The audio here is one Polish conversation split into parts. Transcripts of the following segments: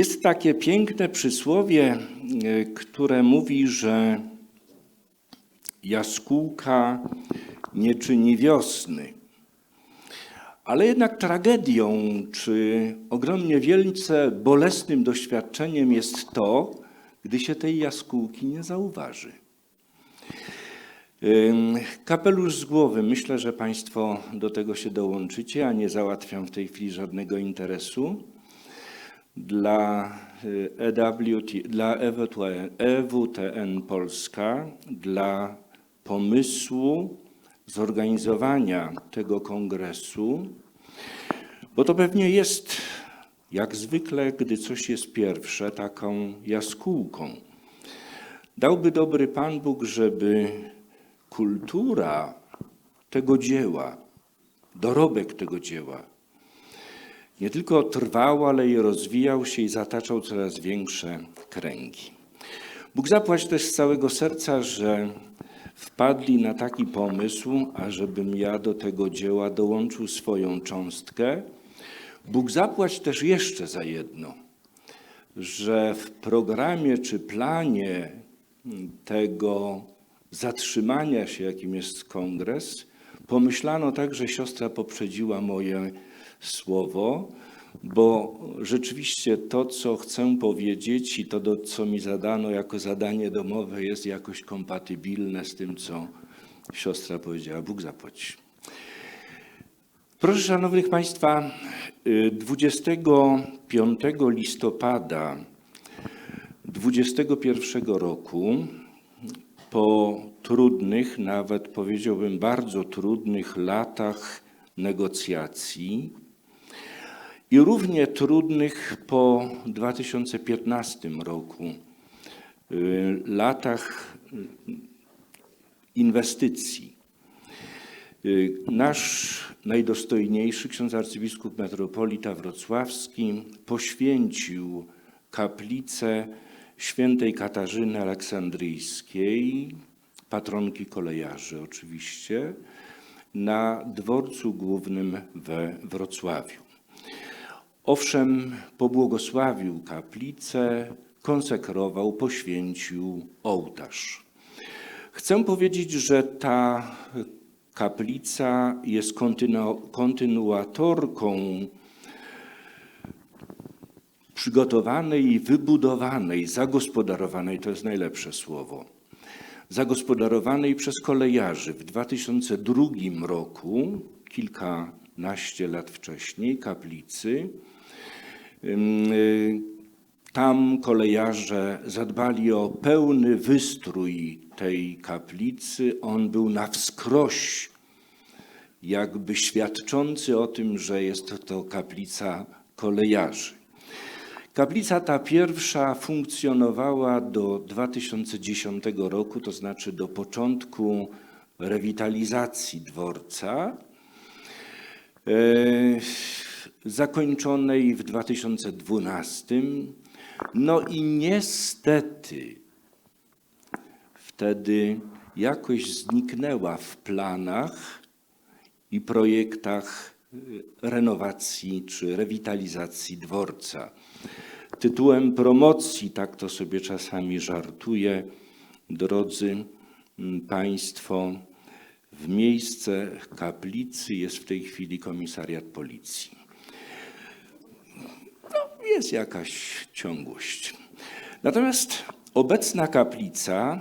Jest takie piękne przysłowie, e, które mówi, że jaskółka nie czyni wiosny. Ale jednak tragedią, czy ogromnie wielce bolesnym doświadczeniem jest to, gdy się tej jaskółki nie zauważy. Kapelusz z głowy. Myślę, że Państwo do tego się dołączycie, a nie załatwiam w tej chwili żadnego interesu. Dla y, EWT, dla EWTN, EWTN Polska, dla pomysłu zorganizowania tego kongresu, bo to pewnie jest, jak zwykle, gdy coś jest pierwsze, taką jaskółką. Dałby dobry Pan Bóg, żeby kultura tego dzieła, dorobek tego dzieła, nie tylko trwał, ale i rozwijał się i zataczał coraz większe kręgi. Bóg zapłać też z całego serca, że wpadli na taki pomysł, ażebym ja do tego dzieła dołączył swoją cząstkę. Bóg zapłać też jeszcze za jedno, że w programie czy planie tego zatrzymania się, jakim jest kongres, pomyślano tak, że siostra poprzedziła moje słowo, bo rzeczywiście to, co chcę powiedzieć i to, co mi zadano jako zadanie domowe, jest jakoś kompatybilne z tym, co siostra powiedziała. Bóg zapłaci. Proszę Szanownych Państwa, y, 25 listopada 2021 roku po trudnych, nawet powiedziałbym bardzo trudnych latach negocjacji i równie trudnych po 2015 roku, y, latach y, inwestycji. Y, Nasz najdostojniejszy ksiądz arcybiskup metropolita wrocławski poświęcił kaplicę świętej Katarzyny Aleksandryjskiej, patronki kolejarzy oczywiście, na dworcu głównym we Wrocławiu. Owszem, pobłogosławił kaplicę, konsekrował, poświęcił ołtarz. Chcę powiedzieć, że ta kaplica jest kontynu- kontynuatorką przygotowanej wybudowanej, zagospodarowanej, to jest najlepsze słowo, zagospodarowanej przez kolejarzy w 2002 roku, kilkanaście lat wcześniej, kaplicy. Y, Tam kolejarze zadbali o pełny wystrój tej kaplicy. On był na wskroś, jakby świadczący o tym, że jest to kaplica kolejarzy. Kaplica ta pierwsza funkcjonowała do 2010 roku, to znaczy do początku rewitalizacji dworca, e, zakończonej w 2012. No i niestety wtedy jakoś zniknęła w planach i projektach y, renowacji czy rewitalizacji dworca. Tytułem promocji, tak to sobie czasami żartuję, drodzy mm, Państwo, w miejsce kaplicy jest w tej chwili komisariat policji. Jest jakaś ciągłość. Natomiast obecna kaplica,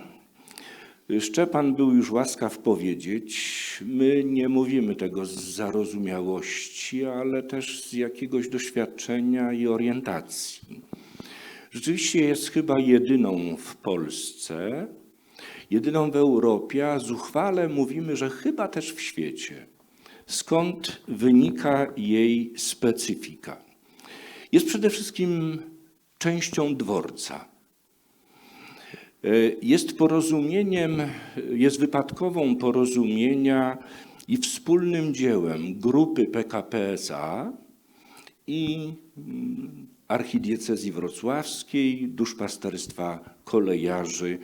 Szczepan był już łaskaw powiedzieć, my nie mówimy tego z zarozumiałości, ale też z jakiegoś doświadczenia i orientacji. Rzeczywiście jest chyba jedyną w Polsce, jedyną w Europie, a zuchwale mówimy, że chyba też w świecie. Skąd wynika jej specyfika? Jest przede wszystkim częścią dworca. Jest porozumieniem, jest wypadkową porozumienia i wspólnym dziełem grupy PKP SA i mm, archidiecezji wrocławskiej, duszpasterstwa kolejarzy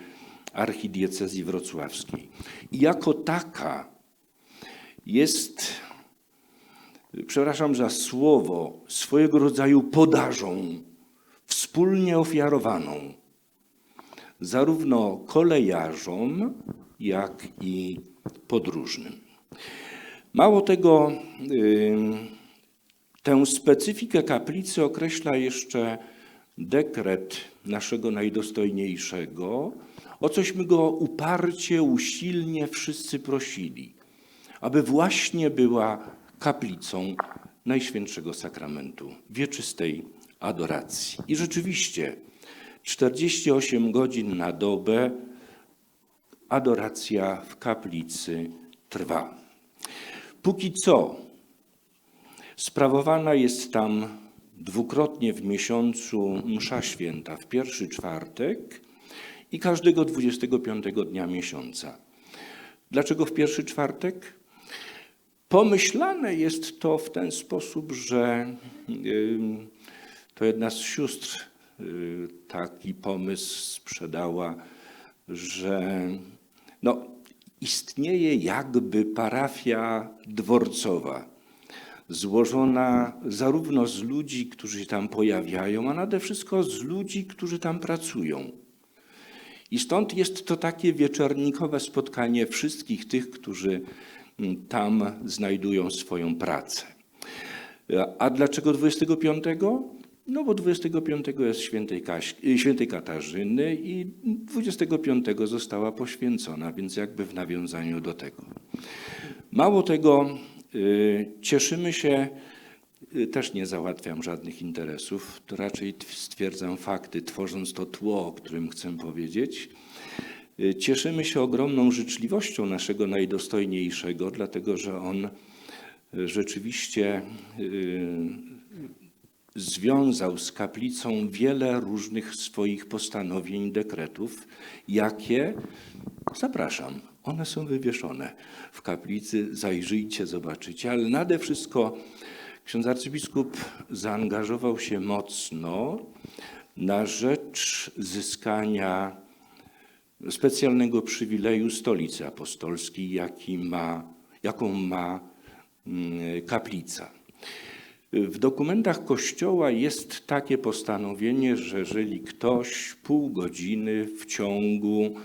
archidiecezji wrocławskiej. I jako taka jest, przepraszam za słowo, swojego rodzaju podażą wspólnie ofiarowaną zarówno kolejarzom, jak i podróżnym. Mało tego, y, tę specyfikę kaplicy określa jeszcze dekret naszego najdostojniejszego, o cośmy go uparcie, usilnie wszyscy prosili, aby właśnie była kaplicą Najświętszego Sakramentu, wieczystej adoracji. I rzeczywiście 48 godzin na dobę adoracja w kaplicy trwa. Póki co sprawowana jest tam dwukrotnie w miesiącu msza święta w pierwszy czwartek i każdego 25 dnia miesiąca. Dlaczego w pierwszy czwartek? Pomyślane jest to w ten sposób, że to jedna z sióstr y, taki pomysł sprzedała, że no, istnieje jakby parafia dworcowa, złożona zarówno z ludzi, którzy się tam pojawiają, a nade wszystko z ludzi, którzy tam pracują. I stąd jest to takie wieczornikowe spotkanie wszystkich tych, którzy tam znajdują swoją pracę. A dlaczego 25? No bo 25 jest świętej, Kaś, świętej Katarzyny i 25 została poświęcona, więc jakby w nawiązaniu do tego. Mało tego, y, cieszymy się, y, też nie załatwiam żadnych interesów, to raczej stwierdzam fakty, tworząc to tło, o którym chcę powiedzieć. Y, cieszymy się ogromną życzliwością naszego najdostojniejszego, dlatego że on rzeczywiście związał z kaplicą wiele różnych swoich postanowień, dekretów, jakie, zapraszam, one są wywieszone w kaplicy, zajrzyjcie, zobaczycie, ale nade wszystko ksiądz arcybiskup zaangażował się mocno na rzecz zyskania specjalnego przywileju stolicy apostolskiej, jaki ma, jaką ma mm, kaplica. W dokumentach Kościoła jest takie postanowienie, że jeżeli ktoś pół godziny w ciągu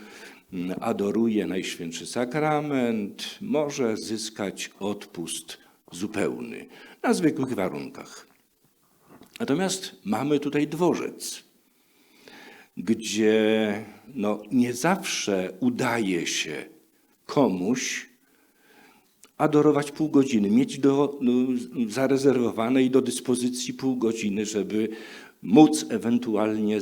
mm, adoruje Najświętszy Sakrament, może zyskać odpust zupełny na zwykłych warunkach. Natomiast mamy tutaj dworzec, gdzie no, nie zawsze udaje się komuś adorować pół godziny, mieć do, no, zarezerwowane i do dyspozycji pół godziny, żeby móc ewentualnie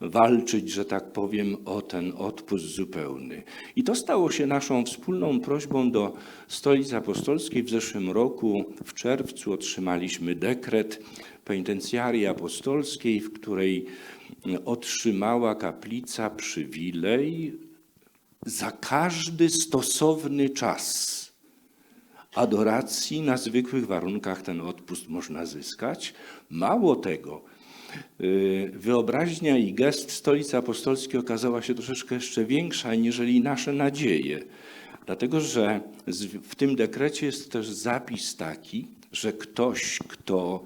zawalczyć, że tak powiem, o ten odpust zupełny. I to stało się naszą wspólną prośbą do Stolicy Apostolskiej. W zeszłym roku, w czerwcu, otrzymaliśmy dekret penitencjarii apostolskiej, w której otrzymała kaplica przywilej za każdy stosowny czas adoracji na zwykłych warunkach ten odpust można zyskać. Mało tego, wyobraźnia i gest Stolicy Apostolskiej okazała się troszeczkę jeszcze większa niżeli nasze nadzieje. Dlatego, że w tym dekrecie jest też zapis taki, że ktoś, kto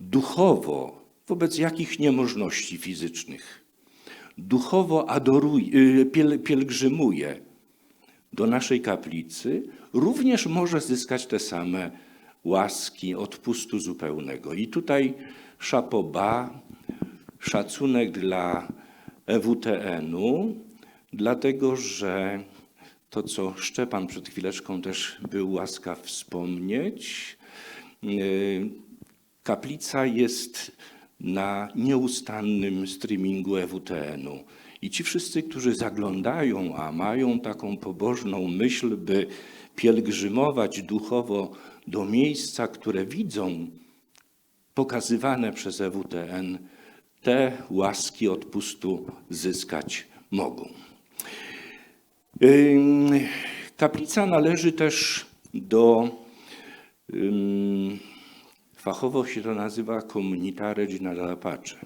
duchowo, wobec jakich niemożności fizycznych, duchowo adoruje, y, pielgrzymuje do naszej kaplicy, również może zyskać te same łaski odpustu zupełnego. I tutaj szapoba, szacunek dla EWTN-u, dlatego że to, co Szczepan przed chwileczką też był łaskaw wspomnieć, y, kaplica jest na nieustannym streamingu EWTN-u. I ci wszyscy, którzy zaglądają, a mają taką pobożną myśl, by pielgrzymować duchowo do miejsca, które widzą pokazywane przez EWTN, te łaski odpustu zyskać mogą. Kaplica należy też do, fachowo się to nazywa Comunità Regina Pace.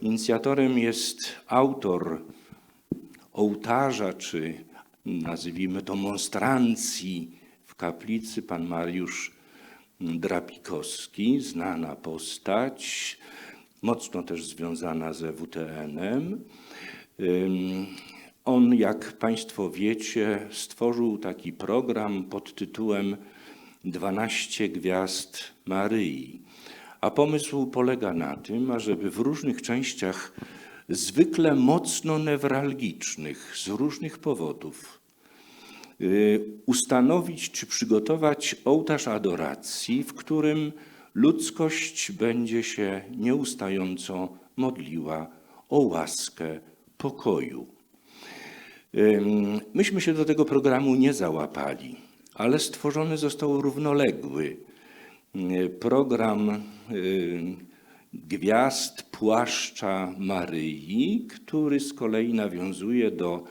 Inicjatorem jest autor ołtarza czy nazwijmy to monstrancji kaplicy, pan Mariusz Drapikowski, znana postać, mocno też związana ze WTN-em. On, jak Państwo wiecie, stworzył taki program pod tytułem 12 gwiazd Maryi. A pomysł polega na tym, ażeby w różnych częściach zwykle mocno newralgicznych z różnych powodów ustanowić czy przygotować ołtarz adoracji, w którym ludzkość będzie się nieustająco modliła o łaskę pokoju. Myśmy się do tego programu nie załapali, ale stworzony został równoległy y, program y, gwiazd płaszcza Maryi, który z kolei nawiązuje do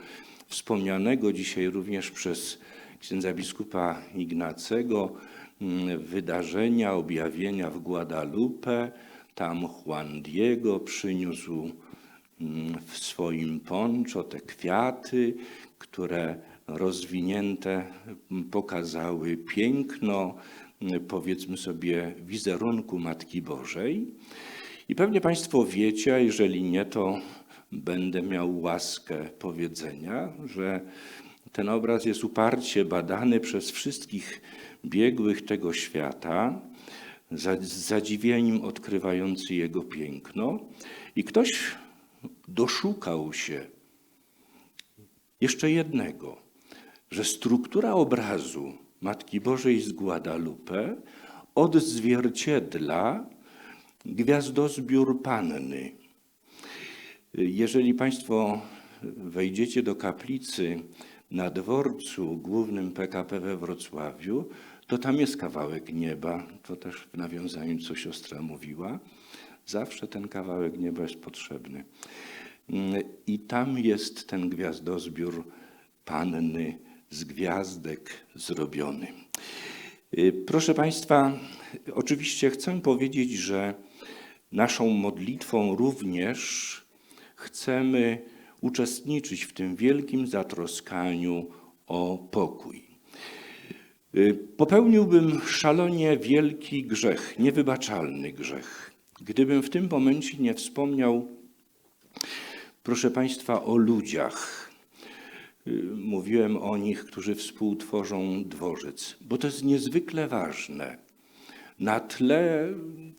wspomnianego dzisiaj również przez księdza biskupa Ignacego mm, wydarzenia, objawienia w Guadalupe. Tam Juan Diego przyniósł mm, w swoim ponczo te kwiaty, które rozwinięte mm, pokazały piękno, powiedzmy sobie, wizerunku Matki Bożej. I pewnie Państwo wiecie, a jeżeli nie, to będę miał łaskę powiedzenia, że ten obraz jest uparcie badany przez wszystkich biegłych tego świata, z zadziwieniem odkrywający jego piękno. I ktoś doszukał się jeszcze jednego, że struktura obrazu Matki Bożej z Guadalupe odzwierciedla gwiazdozbiór Panny. Jeżeli Państwo wejdziecie do kaplicy na dworcu głównym PKP we Wrocławiu, to tam jest kawałek nieba. To też w nawiązaniu, co siostra mówiła. Zawsze ten kawałek nieba jest potrzebny. I tam jest ten gwiazdozbiór Panny z gwiazdek zrobiony. Proszę Państwa, oczywiście chcę powiedzieć, że naszą modlitwą również chcemy uczestniczyć w tym wielkim zatroskaniu o pokój. Y, Popełniłbym szalonie wielki grzech, niewybaczalny grzech, gdybym w tym momencie nie wspomniał, proszę Państwa, o ludziach. Y, Mówiłem o nich, którzy współtworzą dworzec, bo to jest niezwykle ważne. Na tle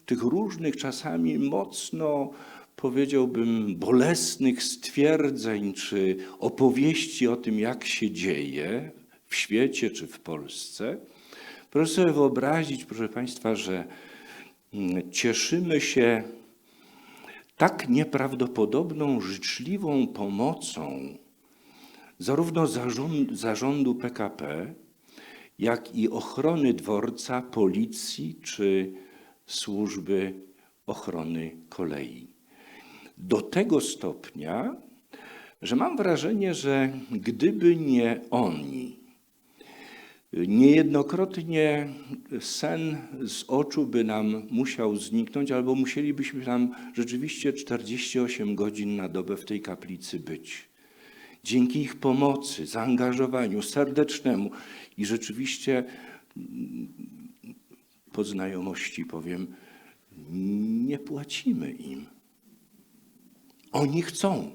tych różnych, czasami mocno, powiedziałbym, bolesnych stwierdzeń czy opowieści o tym, jak się dzieje w świecie czy w Polsce, proszę sobie wyobrazić, proszę Państwa, że mm, cieszymy się tak nieprawdopodobną, życzliwą pomocą zarówno zarząd, zarządu PKP, jak i ochrony dworca, policji czy służby ochrony kolei. Do tego stopnia, że mam wrażenie, że gdyby nie oni, niejednokrotnie sen z oczu by nam musiał zniknąć, albo musielibyśmy tam rzeczywiście 48 godzin na dobę w tej kaplicy być dzięki ich pomocy, zaangażowaniu serdecznemu i rzeczywiście mm, po znajomości powiem, nie płacimy im. Oni chcą.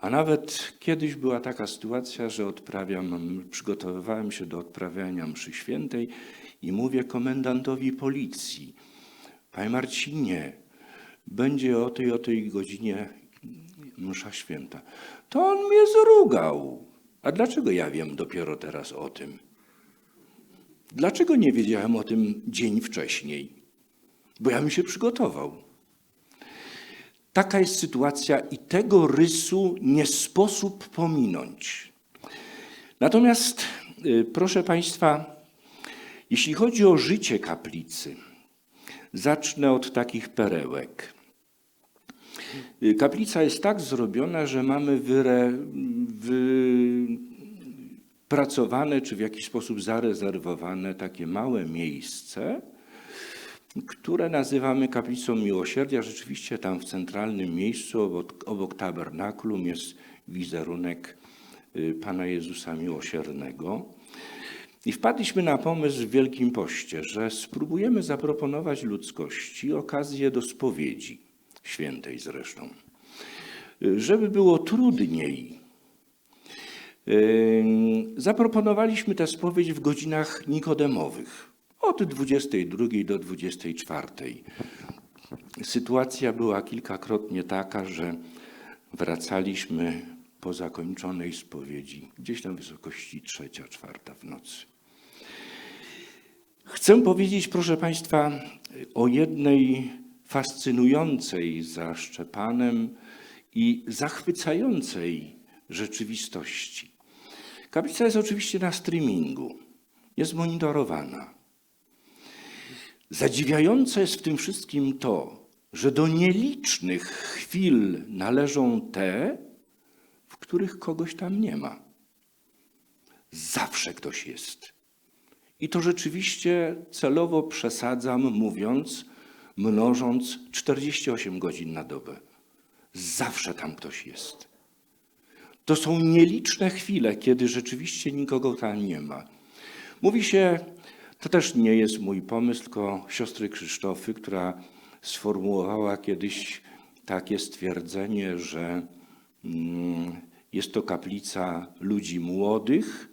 A nawet kiedyś była taka sytuacja, że odprawiam, przygotowywałem się do odprawiania mszy świętej i mówię komendantowi policji, Panie Marcinie, będzie o tej, o tej godzinie msza święta. To on mnie zrugał. A dlaczego ja wiem dopiero teraz o tym? Dlaczego nie wiedziałem o tym dzień wcześniej? Bo ja bym się przygotował. Taka jest sytuacja i tego rysu nie sposób pominąć. Natomiast, y, proszę Państwa, jeśli chodzi o życie kaplicy, zacznę od takich perełek. Y, Kaplica jest tak zrobiona, że mamy wyre, wypracowane czy w jakiś sposób zarezerwowane takie małe miejsce, które nazywamy kaplicą miłosierdzia. Rzeczywiście tam w centralnym miejscu obok, obok tabernakulum jest wizerunek y, Pana Jezusa Miłosiernego. I wpadliśmy na pomysł w Wielkim Poście, że spróbujemy zaproponować ludzkości okazję do spowiedzi, świętej zresztą, żeby było trudniej. Yy, Zaproponowaliśmy tę spowiedź w godzinach nikodemowych, od 22 do 24. Sytuacja była kilkakrotnie taka, że wracaliśmy po zakończonej spowiedzi, gdzieś na wysokości trzecia, czwarta w nocy. Chcę powiedzieć, proszę Państwa, o jednej fascynującej za Szczepanem i zachwycającej rzeczywistości. Kaplica jest oczywiście na streamingu, jest monitorowana. Zadziwiające jest w tym wszystkim to, że do nielicznych chwil należą te, w których kogoś tam nie ma. Zawsze ktoś jest. I to rzeczywiście celowo przesadzam, mówiąc, mnożąc 48 godzin na dobę. Zawsze tam ktoś jest. To są nieliczne chwile, kiedy rzeczywiście nikogo tam nie ma. Mówi się, to też nie jest mój pomysł, tylko siostry Krzysztofy, która sformułowała kiedyś takie stwierdzenie, że mm, jest to kaplica ludzi młodych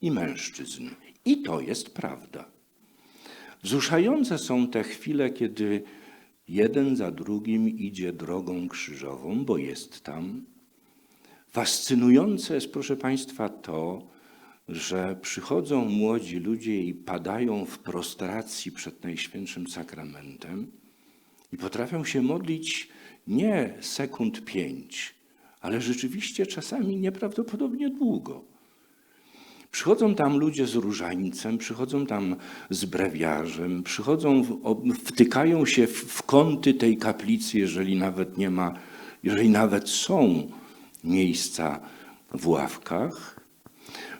i mężczyzn. I to jest prawda. Wzruszające są te chwile, kiedy jeden za drugim idzie drogą krzyżową, bo jest tam. Fascynujące jest, proszę Państwa, to, że przychodzą młodzi ludzie i padają w prostracji przed Najświętszym Sakramentem i potrafią się modlić nie sekund pięć, ale rzeczywiście czasami nieprawdopodobnie długo. Przychodzą tam ludzie z różańcem, przychodzą tam z brewiarzem, przychodzą, wtykają się w kąty tej kaplicy, jeżeli nawet nie ma, jeżeli nawet są miejsca w ławkach.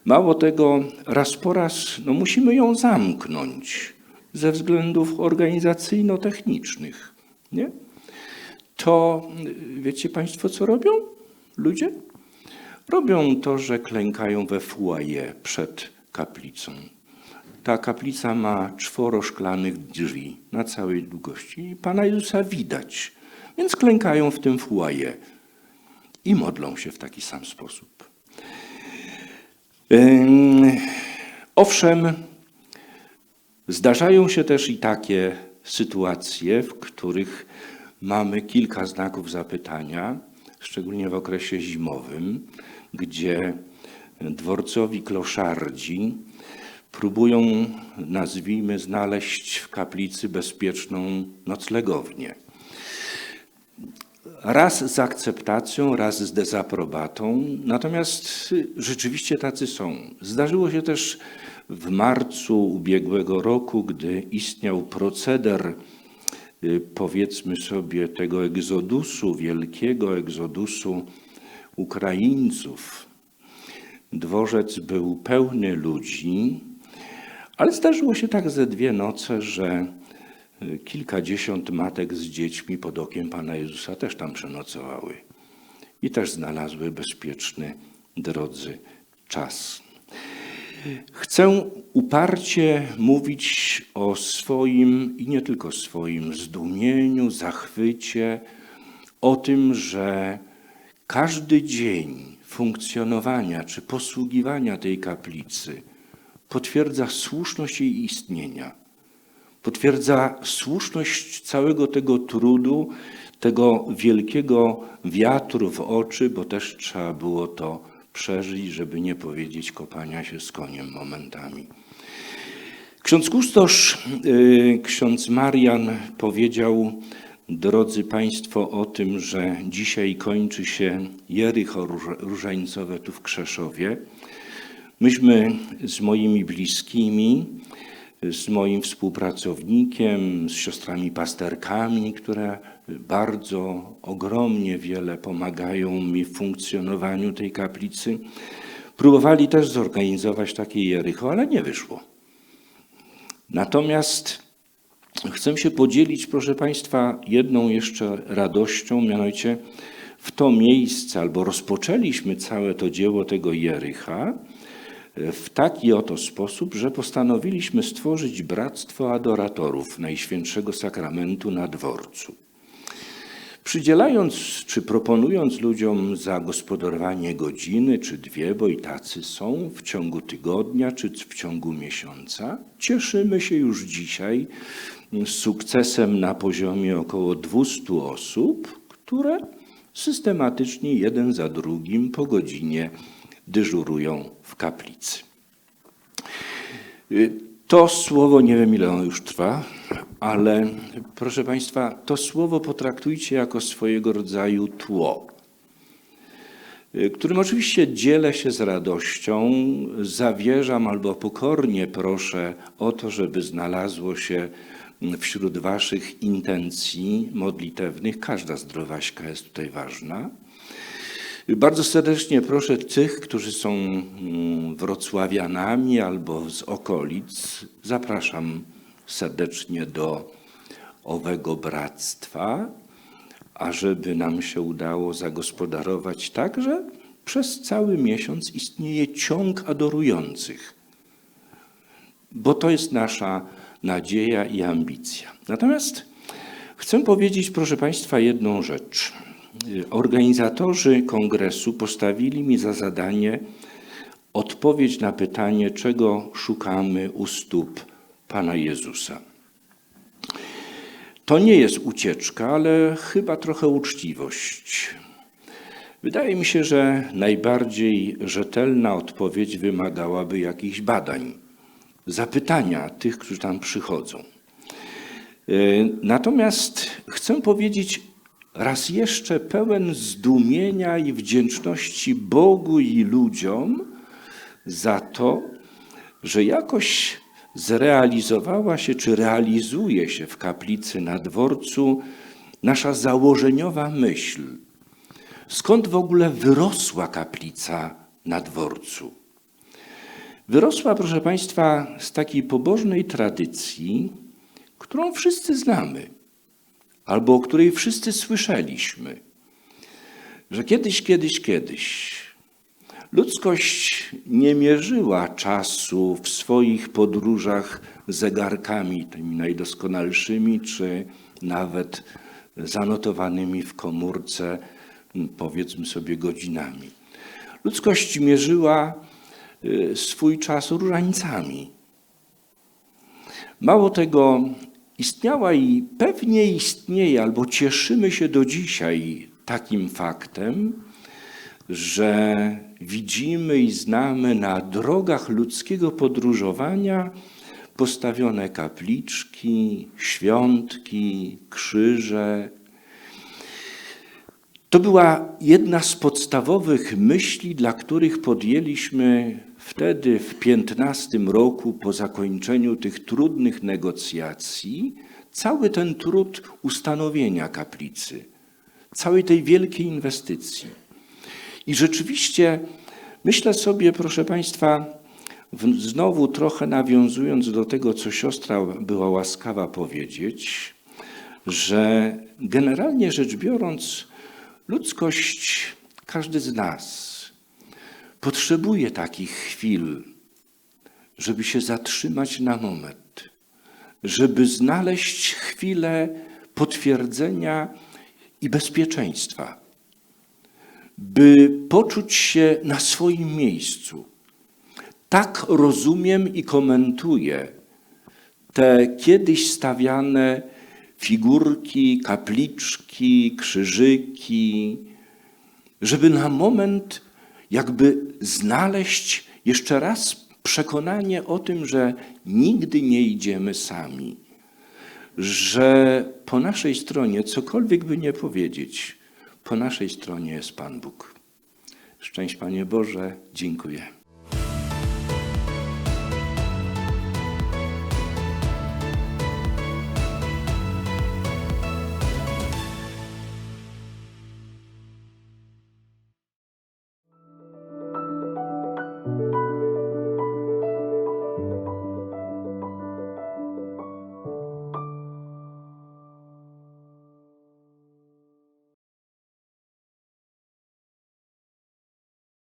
Mało tego, raz po raz no, musimy ją zamknąć ze względów organizacyjno-technicznych. Nie? To wiecie Państwo, co robią ludzie? Robią to, że klękają we foyer przed kaplicą. Ta kaplica ma czworo szklanych drzwi na całej długości Pana Jezusa widać, więc klękają w tym foyer i modlą się w taki sam sposób. Owszem, zdarzają się też i takie sytuacje, w których mamy kilka znaków zapytania, szczególnie w okresie zimowym, gdzie dworcowi kloszardzi próbują, nazwijmy, znaleźć w kaplicy bezpieczną noclegownię. Raz z akceptacją, raz z dezaprobatą, natomiast rzeczywiście tacy są. Zdarzyło się też w marcu ubiegłego roku, gdy istniał proceder, y, powiedzmy sobie, tego egzodusu, wielkiego egzodusu Ukraińców. Dworzec był pełny ludzi, ale zdarzyło się tak ze dwie noce, że kilkadziesiąt matek z dziećmi pod okiem Pana Jezusa też tam przenocowały i też znalazły bezpieczny, drodzy czas. Chcę uparcie mówić o swoim i nie tylko swoim zdumieniu, zachwycie, o tym, że każdy dzień funkcjonowania czy posługiwania tej kaplicy potwierdza słuszność jej istnienia potwierdza słuszność całego tego trudu, tego wielkiego wiatru w oczy, bo też trzeba było to przeżyć, żeby nie powiedzieć kopania się z koniem momentami. Ksiądz Kustosz, y, ksiądz Marian powiedział, drodzy Państwo, o tym, że dzisiaj kończy się Jericho róż- różańcowe tu w Krzeszowie. Myśmy z moimi bliskimi, z moim współpracownikiem, z siostrami pasterkami, które bardzo ogromnie wiele pomagają mi w funkcjonowaniu tej kaplicy. Próbowali też zorganizować takie Jericho, ale nie wyszło. Natomiast chcę się podzielić, proszę Państwa, jedną jeszcze radością, mianowicie w to miejsce, albo rozpoczęliśmy całe to dzieło tego Jericha w taki oto sposób, że postanowiliśmy stworzyć Bractwo Adoratorów Najświętszego Sakramentu na dworcu. Przydzielając czy proponując ludziom zagospodarowanie godziny czy dwie, bo i tacy są w ciągu tygodnia czy w ciągu miesiąca, cieszymy się już dzisiaj sukcesem na poziomie około 200 osób, które systematycznie jeden za drugim po godzinie dyżurują w kaplicy. Y, To słowo, nie wiem ile ono już trwa, ale proszę Państwa, to słowo potraktujcie jako swojego rodzaju tło, y, którym oczywiście dzielę się z radością, zawierzam albo pokornie proszę o to, żeby znalazło się wśród Waszych intencji modlitewnych. Każda zdrowaśka jest tutaj ważna. Bardzo serdecznie proszę tych, którzy są mm, wrocławianami albo z okolic, zapraszam serdecznie do owego bractwa, ażeby nam się udało zagospodarować tak, że przez cały miesiąc istnieje ciąg adorujących, bo to jest nasza nadzieja i ambicja. Natomiast chcę powiedzieć, proszę Państwa, jedną rzecz. Organizatorzy kongresu postawili mi za zadanie odpowiedź na pytanie, czego szukamy u stóp Pana Jezusa. To nie jest ucieczka, ale chyba trochę uczciwość. Wydaje mi się, że najbardziej rzetelna odpowiedź wymagałaby jakichś badań, zapytania tych, którzy tam przychodzą. E, Natomiast chcę powiedzieć raz jeszcze pełen zdumienia i wdzięczności Bogu i ludziom za to, że jakoś zrealizowała się czy realizuje się w kaplicy na dworcu nasza założeniowa myśl. Skąd w ogóle wyrosła kaplica na dworcu? Wyrosła, proszę Państwa, z takiej pobożnej tradycji, którą wszyscy znamy albo o której wszyscy słyszeliśmy, że kiedyś, kiedyś, kiedyś ludzkość nie mierzyła czasu w swoich podróżach zegarkami, tymi najdoskonalszymi, czy nawet zanotowanymi w komórce, powiedzmy sobie, godzinami. Ludzkość mierzyła y, swój czas różańcami. Mało tego, istniała i pewnie istnieje, albo cieszymy się do dzisiaj takim faktem, że widzimy i znamy na drogach ludzkiego podróżowania postawione kapliczki, świątki, krzyże. To była jedna z podstawowych myśli, dla których podjęliśmy wtedy, w 15 roku, po zakończeniu tych trudnych negocjacji, cały ten trud ustanowienia kaplicy, całej tej wielkiej inwestycji. I rzeczywiście myślę sobie, proszę Państwa, znowu trochę nawiązując do tego, co siostra była łaskawa powiedzieć, że generalnie rzecz biorąc, ludzkość, każdy z nas potrzebuje takich chwil, żeby się zatrzymać na moment, żeby znaleźć chwilę potwierdzenia i bezpieczeństwa, by poczuć się na swoim miejscu. Tak rozumiem i komentuję te kiedyś stawiane figurki, kapliczki, krzyżyki, żeby na moment jakby znaleźć jeszcze raz przekonanie o tym, że nigdy nie idziemy sami, że po naszej stronie, cokolwiek by nie powiedzieć, po naszej stronie jest Pan Bóg. Szczęść Panie Boże, dziękuję.